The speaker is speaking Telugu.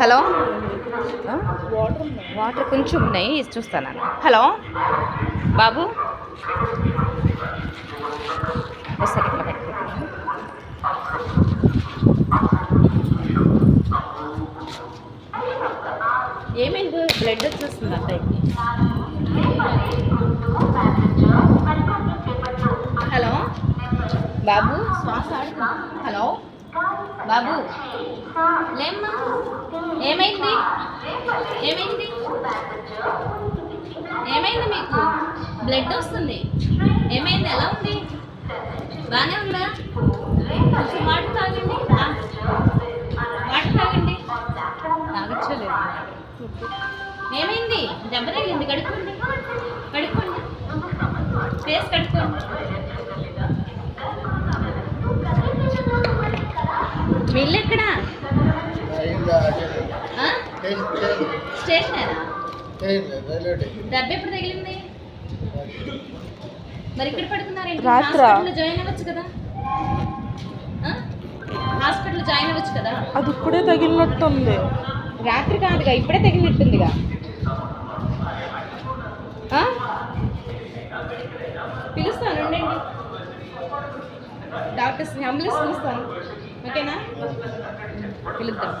హలో? వాటర్ కొంచెం ఉన్నాయి చూస్తాను హలో? బాబు? ఒకసారి ఇట్లా పెట్టుకుంటున్నాను ఏమైంది? బ్లడ్ వచ్చేస్తుంది హలో? బాబు? శ్వాస? హలో? బాబు. లేమ్మా. ఏమైంది? ఏమైంది? ఏమైంది మీకు? బ్లడ్ వస్తుంది. ఏమైంది? ఎలా ఉంది? బాగానే ఉందా? కొంచెం వాటర్ తాగండి. వాటర్ తాగండి. తాగచ్చలేదు. ఏమైంది? దెబ్బ తగిలింది. కడుక్కోండి. కడుక్కోండి. ఫేస్ కడుక్కోండి. మీ ఇల్లు ఎక్కడా ఆ? స్టేషనేనా? దెబ్బ ఎప్పుడు తగిలింది? మరి ఇక్కడ పడుకున్నారేంటి? రాత్రా? హాస్పిటల్లో జాయిన్ అవ్వచ్చు కదా? ఆ? హాస్పిటల్లో జాయిన్ అవ్వచ్చు కదా? అది ఇప్పుడే తగిలినట్టుంది. రాత్రి కాదుగా ఇప్పుడే తగిలినట్టుందిగా? పిలుస్తాను ఉండండి. డాక్టర్స్ అంబులెన్స్ పిలుస్తాను. ఓకేనా? పిలుద్దాం.